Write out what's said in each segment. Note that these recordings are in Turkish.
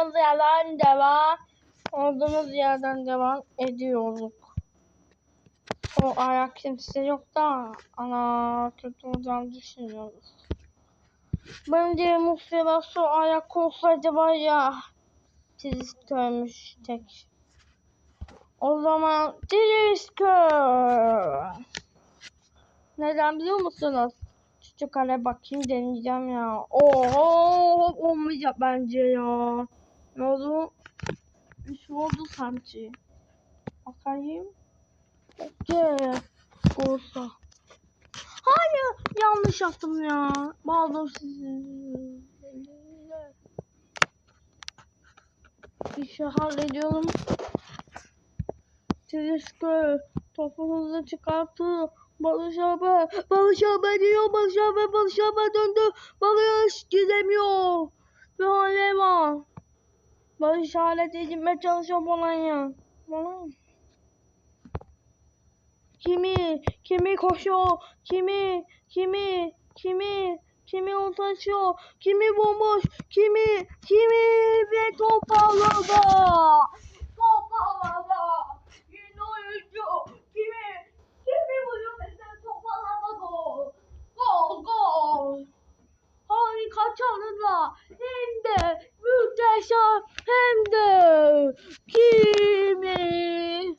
kaldığımız yerden devam. Olduğumuz yerden devam ediyoruz. O ayak kimse yok da ana kötü olacağını düşünüyoruz. Bence Mustafa şu ayak olsaydı var ya twist dönmüş tek. O zaman Triskör. Neden biliyor musunuz? Küçük kale bakayım deneyeceğim ya. Oo olmayacak bence ya. Ne oldu? Bir şey oldu sanki. Bakayım. Okey. Olsa. Hayır yanlış yaptım ya. Bağladım sizi. Bir şey hallediyorum. Triskö topu hızlı çıkarttı. Barış abi, Barış abi diyor, Barış abi, Barış abi döndü. Barış gidemiyor. Bir hale var. Barış halete gitmeye çalışıyor falan ya. Falan. Kimi, kimi koşuyor, kimi, kimi, kimi, kimi ulaşıyor, kimi bomboş, kimi, kimi ve top ağlarda. Top ağlarda. Yine oyuncu, kimi, kimi vuruyor mesela top ağlarda gol. Gol, gol. Harika çalımla hem de muhteşem hem de kimi.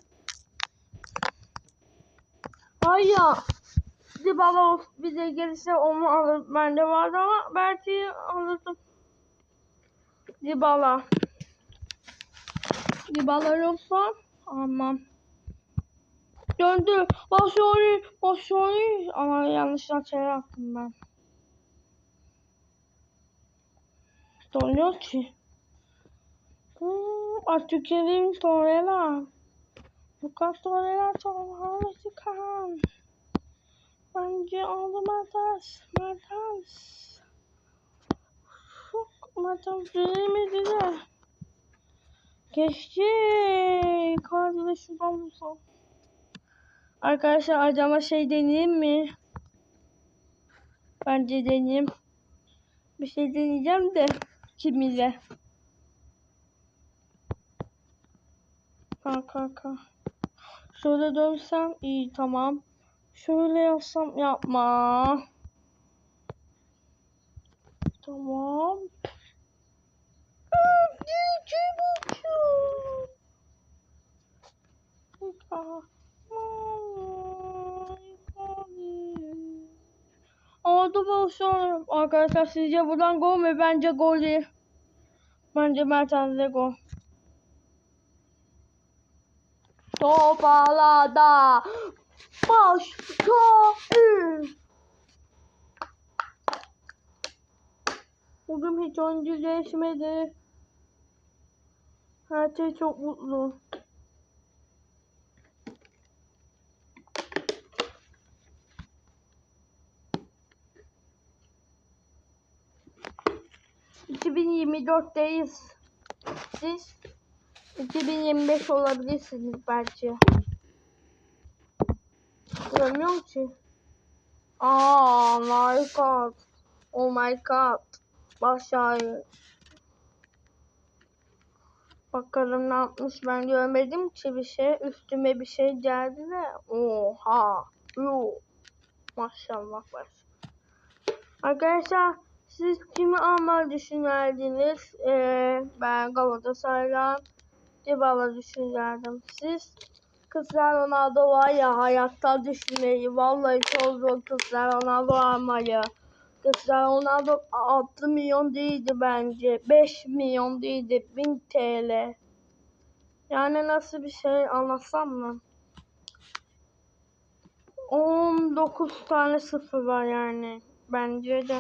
Ay ya. Dybala bize gelirse onu alır. Bende vardı ama belki alırdım. Dybala. Dybala yoksa almam. Döndü. Başarı. Başarı. Ama yanlışlıkla şey yaptım ben. Dönüyor ki. Hmm, Abdülkerim Torreira. Lucas Torreira çok havalı çıkan. Bence oldu Matas. Matas. Çok Matas düğmedi de. Geçti. Kardeşim olursa. Arkadaşlar acaba şey deneyeyim mi? Bence deneyeyim. Bir şey deneyeceğim de kimiyle. Kalk kalk kalk. Şöyle dönsem iyi tamam. Şöyle yapsam yapma. Tamam. Oldu boşver. Arkadaşlar sizce buradan gol mü? Bence gol değil. Bence Mertens'e gol. Topalada başka Bugün hiç oyuncu değişmedi. Her şey çok mutlu. ...2024'teyiz. Siz 2025 olabilirsiniz belki. Görmüyorum ki. Aa, my god. Oh my god. Başarı. Bakalım ne yapmış ben görmedim ki bir şey. Üstüme bir şey geldi de. Oha. Yo. Maşallah var. Arkadaşlar siz kimi almayı düşünerdiniz? Ee, ben Galatasaray'dan Dybala düşünerdim. Siz kızlar Ronaldo var ya hayatta düşünmeyi. Vallahi çok zor kızlar Ronaldo almayı. Kızlar Ronaldo 6 milyon değildi bence. 5 milyon değildi. 1000 TL. Yani nasıl bir şey anlatsam mı? 19 tane sıfır var yani. Bence de.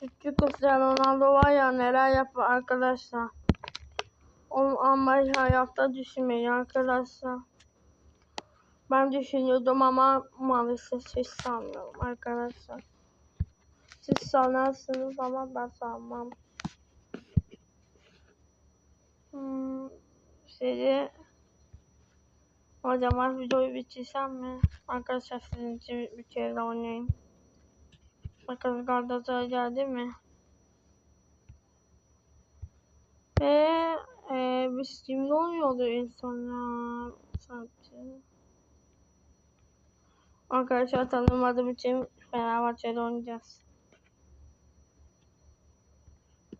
Küçük kızlar Ronaldo var ya neler yapar arkadaşlar. Almayı hayatta düşünmeyin arkadaşlar. Ben düşünüyordum ama maalesef hiç sanmıyorum arkadaşlar. Siz sanarsınız ama ben sanmam. Hmm, sizi o zaman videoyu bitirsem mi? Arkadaşlar sizin için bir kere daha oynayayım. Bakalım Galatasaray geldi mi? Ve e, biz kimle oynuyordu en son ya? Sanki. Arkadaşlar tanımadığım için Fenerbahçe'de oynayacağız.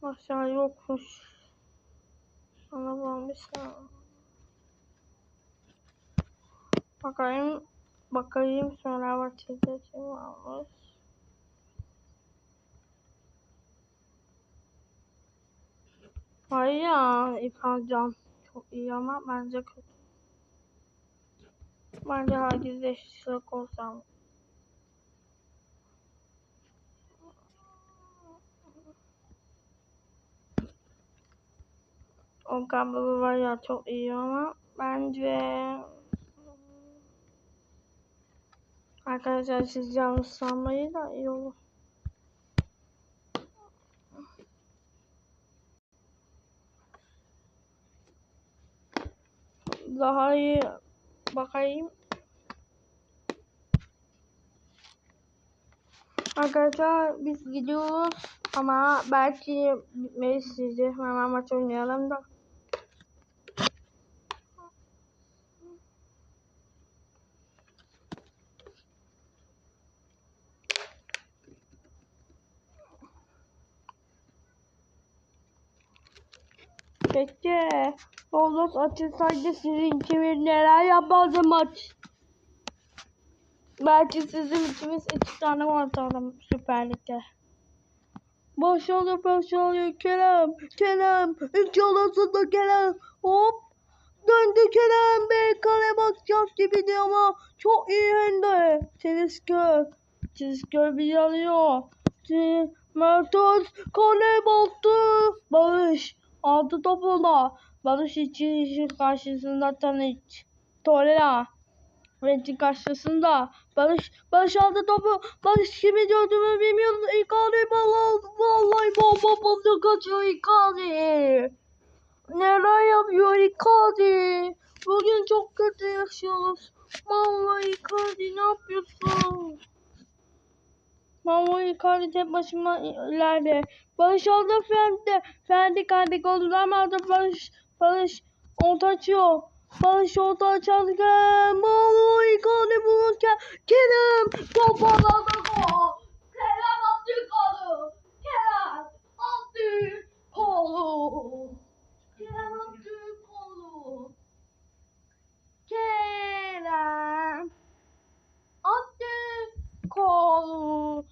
Aşağı yokmuş. Sana varmışlar. Bakayım. Bakayım Fenerbahçe'de kim varmış. Hayır ya İlkan Can çok iyi ama bence kötü. Bence herkes eşitlik olsam. Okan Baba var ya çok iyi ama bence Arkadaşlar siz yanlış sanmayın da iyi olur. Daha iyi bakayım. Arkadaşlar biz gidiyoruz ama belki bitmeyiz sizi. Hemen maç oynayalım da. Peki. Roblox açılsaydı sizin için neler yapardı maç? Belki sizin ikimiz iki tane gol atalım Süper Lig'de. Boş oluyor boş oluyor Kerem. Kerem. İlk yolasında Kerem. Hop. Döndü Kerem Bey. Kale bakacak gibiydi ama çok iyi hem de. Çelişkö. Çelişkö bir yanıyor. Mertens kale baktı. Barış. Aldı topuna. Barış için işin karşısında Tanic. Torreira. Rentin karşısında. Barış, Barış aldı topu. Barış kimi gördüğümü bilmiyorum. Icardi bala, vallahi bomba bomba kaçıyor Icardi. Neler yapıyor Icardi? Bugün çok kötü yaşıyoruz. Vallahi Icardi ne yapıyorsun? Vallahi Icardi tek başıma ileride. Barış aldı Ferdi. Ferdi Ferdi golden aldı Barış. Barış orta açıyor. Barış orta açarken Vallahi Icardi vururken Kerem toparladı gol. Kerem attı golü. Kerem attı golü. Kerem attı golü. Kerem la.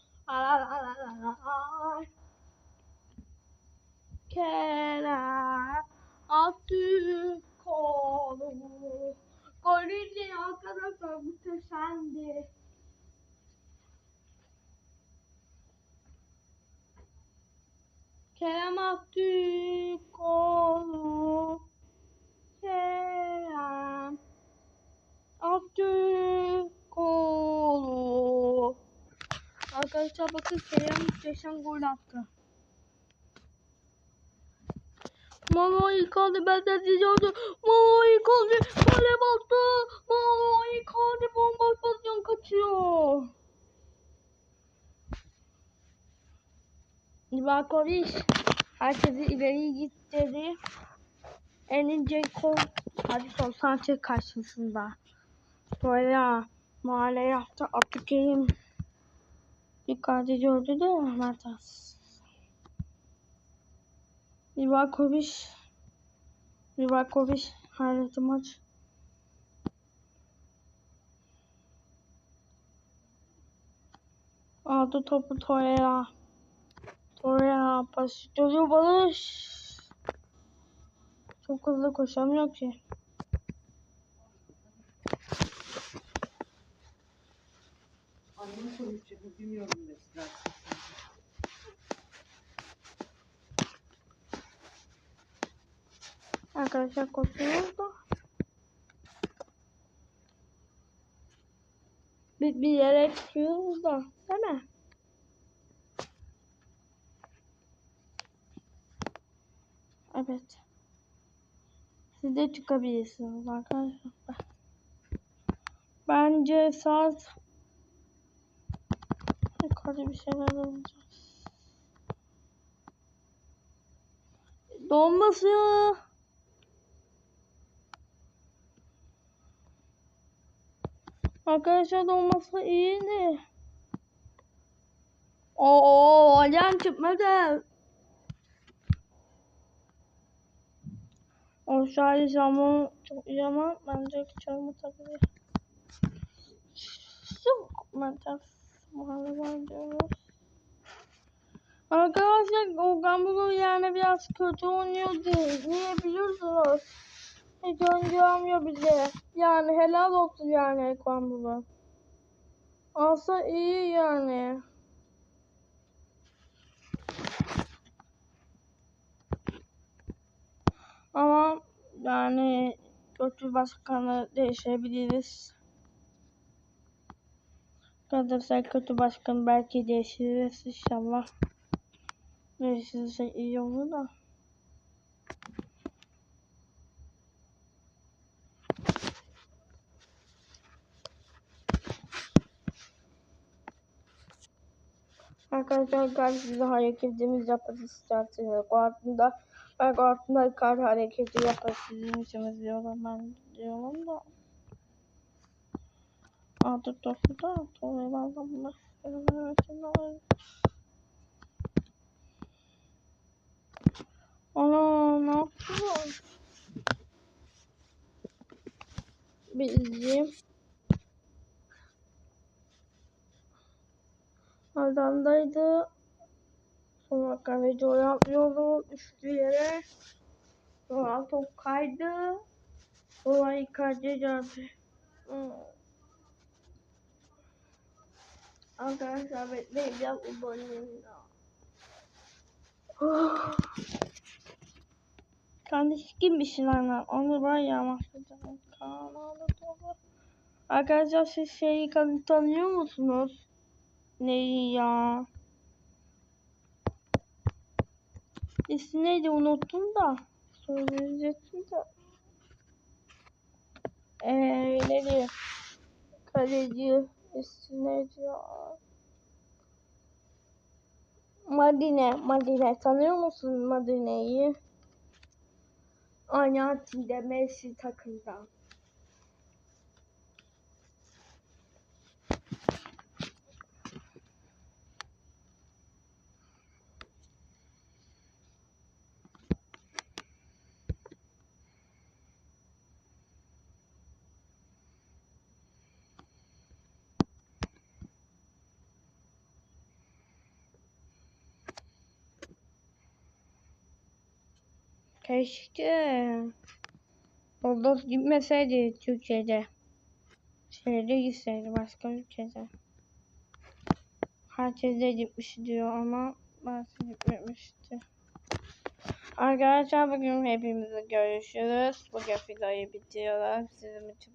Kerem attı golü. Golü de arkadaşlar muhteşemdi. Kerem attı golü. Kerem attı golü. Arkadaşlar bakın Kerem muhteşem gol attı. Mama Icardi benden diyordu. Mama Icardi kale baktı. Mama Icardi bomba pozisyon kaçıyor. Livakovic herkesi ileri git dedi. Enin Ceko Hadi Sanchez karşısında. Böyle mahalle yaptı. Abdülkerim Icardi gördü de Mertas. Livakovic Livakovic hayretli maç. Aldı topu Torreira. Torreira pas dönüyor Barış. Çok hızlı koşamıyor ki. Bilmiyorum mesela. Arkadaşlar koşuyoruz. Bir, bir yere çıkıyoruz da. Değil mi? Evet. Siz de çıkabilirsiniz arkadaşlar. Bence saat yukarıda bir şeyler olacak. Donması. Arkadaşlar donması iyiydi. Oo, alem çıkmadı. O şahane zaman çok iyi ama bence çorba tabii. Çok mantıksız mahalle diyoruz. Arkadaşlar Okan Bulu yani biraz kötü oynuyordu. Niye biliyorsunuz? Hiç oynayamıyor bile. Yani helal olsun yani Okan Bulu. Alsa iyi yani. Ama yani kötü başkanı değişebiliriz. Kalırsa kötü başkan belki değişiriz inşallah. Değişirse iyi olur da. Arkadaşlar karşımızda hareketimiz yaparız isterseniz. Altında ben altında kar hareketi yaparız sizin için diyorum ben diyorum da. Artık topu da tuğralardan mı? Ana ne yapıyor? Bizim Adamdaydı. Sonra kaleci o yapıyordu. Düştü yere. Sonra top kaydı. Sonra geldi. Hmm. Arkadaşlar bekleyin biraz uzanayım ya. Kardeş kimmişsin anne? Onu var ya. Kanalı dolu. Arkadaşlar siz şeyi tanıyor musunuz? Neyi ya? İsmi neydi unuttum da. Söyleyecektim de. Eee neydi? Kaleci neydi ya? Madine, Madine. Tanıyor musun Madine'yi? Arjantin'de Messi takımda. Keşke Rodos gitmeseydi Türkiye'de. Şehirde gitseydi başka ülkede. Herkes de gitmiş diyor ama bazı gitmemişti. Arkadaşlar bugün hepimizi görüşürüz. Bugün videoyu bitiriyoruz. Sizin için